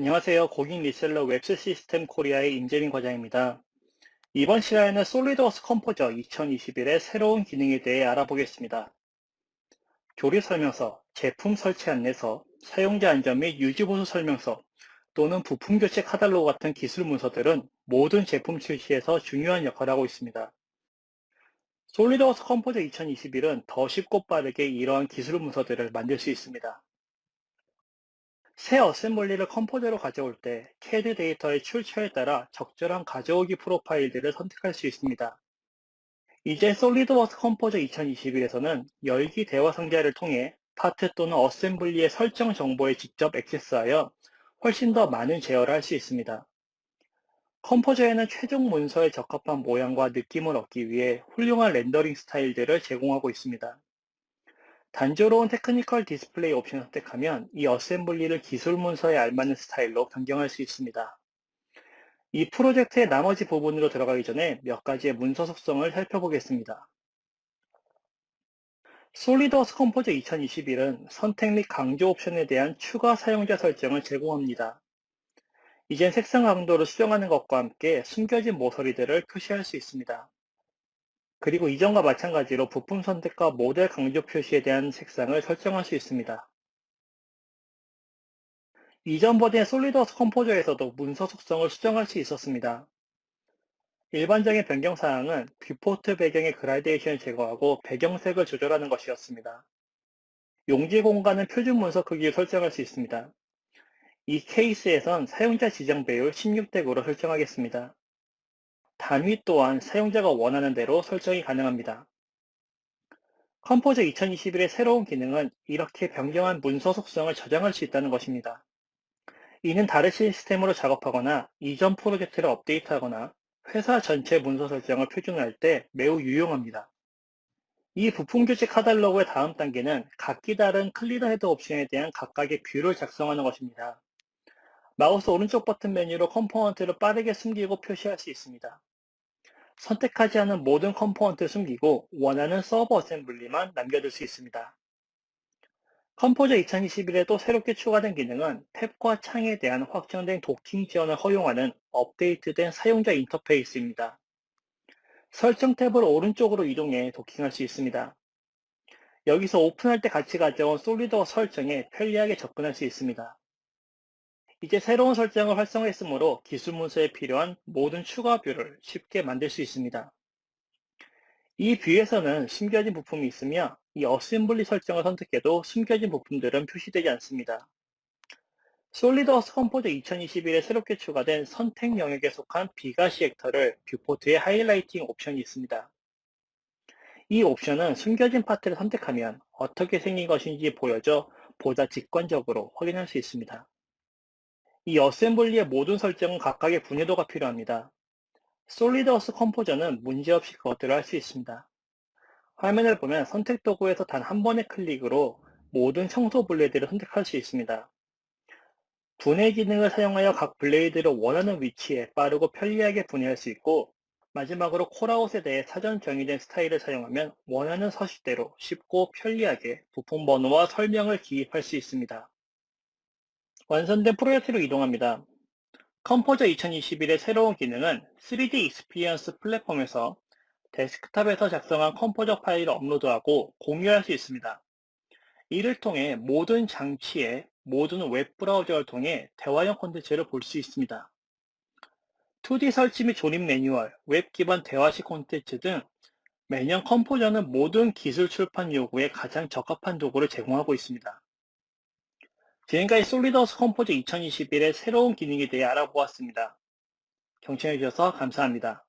안녕하세요. 고객 리셀러 웹스 시스템 코리아의 임재민 과장입니다. 이번 시간에는 솔리드워스 컴포저 2021의 새로운 기능에 대해 알아보겠습니다. 조립 설명서, 제품 설치 안내서, 사용자 안전 및 유지 보수 설명서 또는 부품 교체 카탈로그 같은 기술 문서들은 모든 제품 출시에서 중요한 역할을 하고 있습니다. 솔리드워스 컴포저 2021은 더 쉽고 빠르게 이러한 기술 문서들을 만들 수 있습니다. 새 어셈블리를 컴포저로 가져올 때 CAD 데이터의 출처에 따라 적절한 가져오기 프로파일들을 선택할 수 있습니다. 이제 솔리드워크 컴포저 2021에서는 열기 대화 상자를 통해 파트 또는 어셈블리의 설정 정보에 직접 액세스하여 훨씬 더 많은 제어를 할 수 있습니다. 컴포저에는 최종 문서에 적합한 모양과 느낌을 얻기 위해 훌륭한 렌더링 스타일들을 제공하고 있습니다. 단조로운 테크니컬 디스플레이 옵션을 선택하면 이 어셈블리를 기술 문서에 알맞는 스타일로 변경할 수 있습니다. 이 프로젝트의 나머지 부분으로 들어가기 전에 몇 가지의 문서 속성을 살펴보겠습니다. 솔리드워스 컴포저 2021은 선택 및 강조 옵션에 대한 추가 사용자 설정을 제공합니다. 이젠 색상 강도를 수정하는 것과 함께 숨겨진 모서리들을 표시할 수 있습니다. 그리고 이전과 마찬가지로 부품 선택과 모델 강조 표시에 대한 색상을 설정할 수 있습니다. 이전 버전의 솔리드워스 컴포저에서도 문서 속성을 수정할 수 있었습니다. 일반적인 변경사항은 뷰포트 배경의 그라데이션을 제거하고 배경색을 조절하는 것이었습니다. 용지 공간은 표준 문서 크기를 설정할 수 있습니다. 이 케이스에선 사용자 지정 배율 16대 9로 설정하겠습니다. 단위 또한 사용자가 원하는 대로 설정이 가능합니다. 컴포저 2021의 새로운 기능은 이렇게 변경한 문서 속성을 저장할 수 있다는 것입니다. 이는 다른 시스템으로 작업하거나 이전 프로젝트를 업데이트하거나 회사 전체 문서 설정을 표준화할 때 매우 유용합니다. 이 부품 교체 카탈로그의 다음 단계는 각기 다른 클리더 헤드 옵션에 대한 각각의 뷰를 작성하는 것입니다. 마우스 오른쪽 버튼 메뉴로 컴포넌트를 빠르게 숨기고 표시할 수 있습니다. 선택하지 않은 모든 컴포넌트를 숨기고 원하는 서버 어셈블리만 남겨둘 수 있습니다. 컴포저 2021에 또 새롭게 추가된 기능은 탭과 창에 대한 확정된 도킹 지원을 허용하는 업데이트된 사용자 인터페이스입니다. 설정 탭을 오른쪽으로 이동해 도킹할 수 있습니다. 여기서 오픈할 때 같이 가져온 솔리드워 설정에 편리하게 접근할 수 있습니다. 이제 새로운 설정을 활성화했으므로 기술 문서에 필요한 모든 추가 뷰를 쉽게 만들 수 있습니다. 이 뷰에서는 숨겨진 부품이 있으며 이 어셈블리 설정을 선택해도 숨겨진 부품들은 표시되지 않습니다. 솔리드워스 컴포저 2021에 새롭게 추가된 선택 영역에 속한 비가시 액터를 뷰포트에 하이라이팅 옵션이 있습니다. 이 옵션은 숨겨진 파트를 선택하면 어떻게 생긴 것인지 보여줘 보다 직관적으로 확인할 수 있습니다. 이 어셈블리의 모든 설정은 각각의 분해도가 필요합니다. 솔리드워스 컴포저는 문제없이 그것들을 할 수 있습니다. 화면을 보면 선택 도구에서 단 한 번의 클릭으로 모든 청소 블레이드를 선택할 수 있습니다. 분해 기능을 사용하여 각 블레이드를 원하는 위치에 빠르고 편리하게 분해할 수 있고 마지막으로 콜아웃에 대해 사전 정의된 스타일을 사용하면 원하는 서식대로 쉽고 편리하게 부품 번호와 설명을 기입할 수 있습니다. 완성된 프로젝트로 이동합니다. 컴포저 2021의 새로운 기능은 3D 익스피리언스 플랫폼에서 데스크탑에서 작성한 컴포저 파일을 업로드하고 공유할 수 있습니다. 이를 통해 모든 장치에 모든 웹 브라우저를 통해 대화형 콘텐츠를 볼 수 있습니다. 2D 설치 및 조립 매뉴얼, 웹 기반 대화식 콘텐츠 등 매년 컴포저는 모든 기술 출판 요구에 가장 적합한 도구를 제공하고 있습니다. 지금까지 솔리더스 컴포즈 2021의 새로운 기능에 대해 알아보았습니다. 경청해주셔서 감사합니다.